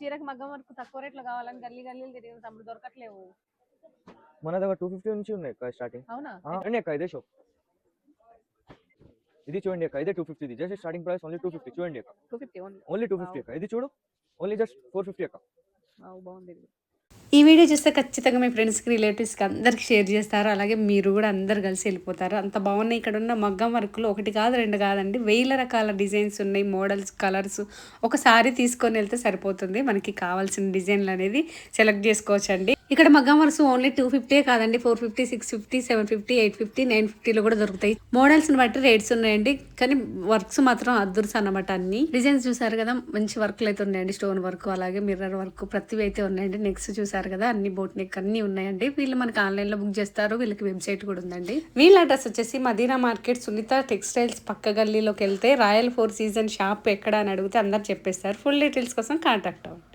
చీరకు మగ్గం వరకు తక్కువ రేట్లో కావాలని గల్లీ గల్లీలు తిరిగి తమ్ముడు దొరకట్లేవు. మన దగ్గర టూ ఫిఫ్టీ నుంచి ఉన్నాయి అక్క స్టార్టింగ్ అవునా? చూడండి అక్క ఇదే షో ఇది చూడండి అక్క ఇదే two fifty just starting price only two fifty చూడండి అక్క. Two fifty only two fifty అక్క. ఇది చూడు? ఓన్లీ జస్ట్ ఫోర్ ఫిఫ్టీ అక్క. బాగుంది. ఈ వీడియో చూస్తే ఖచ్చితంగా మీ ఫ్రెండ్స్కి రిలేటివ్స్కి అందరికి షేర్ చేస్తారు అలాగే మీరు కూడా అందరు కలిసి వెళ్ళిపోతారు అంత బాగున్నాయి. ఇక్కడ ఉన్న మగ్గం వర్క్లు ఒకటి కాదు రెండు కాదండి. వేల రకాల డిజైన్స్ ఉన్నాయి మోడల్స్ కలర్స్. ఒకసారి తీసుకొని వెళ్తే సరిపోతుంది. మనకి కావాల్సిన డిజైన్లు అనేది సెలెక్ట్ చేసుకోవచ్చండి. ఇక్కడ మగ్గం వర్క్స్ ఓన్లీ టూ ఫిఫ్టీ కాదండి. Four fifty six fifty seven fifty eight fifty nine ఫిఫ్టీలో కూడా దొరుకుతాయి. మోడల్స్ని బట్టి రేట్స్ ఉన్నాయండి. కానీ వర్క్స్ మాత్రం అద్దుర్స్ అన్నమాట అన్ని. డిజైన్స్ చూసారు కదా మంచి వర్క్లు అయితే ఉన్నాయండి. స్టోన్ వర్క్ అలాగే మిర్రర్ వర్క్ ప్రతివి అయితే ఉన్నాయండి. నెక్స్ట్ చూసారు కదా అన్ని బోట్ నెక్ అన్ని ఉన్నాయండి. వీళ్ళు మనకి ఆన్లైన్లో బుక్ చేస్తారు వీళ్ళకి వెబ్సైట్ కూడా ఉందండి. వీళ్ళ అడ్రస్ వచ్చేసి మదీనా మార్కెట్ సునీత టెక్స్టైల్స్ పక్క గల్లీలోకి వెళ్తే రాయల్ ఫోర్ సీజన్ షాప్ ఎక్కడ అని అడిగితే అందరు చెప్పేస్తారు. ఫుల్ డీటెయిల్స్ కోసం కాంటాక్ట్ అవ్వండి.